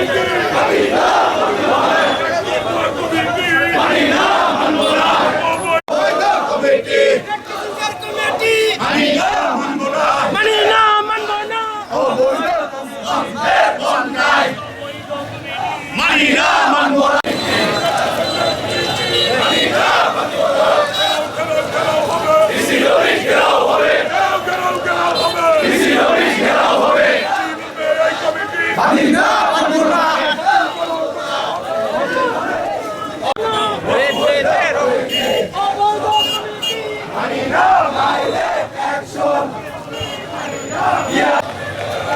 Committee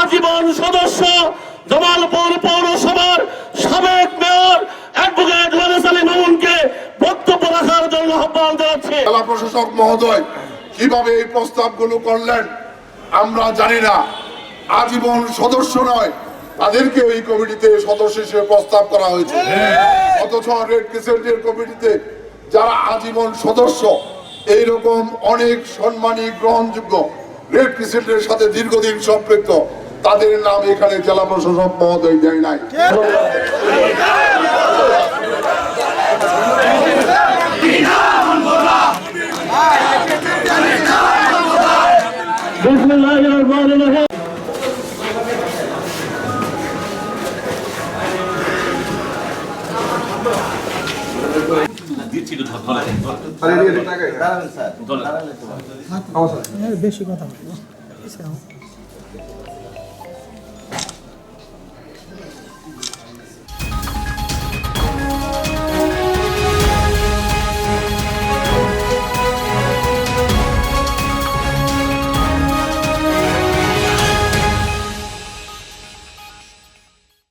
আজীবন সদস্য, জামালপুর পৌরসভার সাবেক মেয়র অ্যাডভোকেট ওয়ারেস আলী মামুনকে বক্তব্য রাখার জন্য আহ্বান জানাচ্ছি। জেলা প্রশাসক মহোদয়, কীভাবে এই প্রস্তাবগুলো করলেন, আমরা জানি না। আজীবন সদস্য নয়, তাদেরকে এই কমিটিতে সদস্য হিসেবে প্রস্তাব করা হয়েছে। অথচ রেড ক্রিসেন্টের কমিটিতে যারা আজীবন সদস্য, এইরকম অনেক সম্মানী, গ্রহণযোগ্য রেড ক্রিসেন্টের সাথে দীর্ঘদিন সম্পৃক্ত তাদের নাম এখানে জেলা প্রশাসক মহোদয় দেয় নাই। বেশি কথা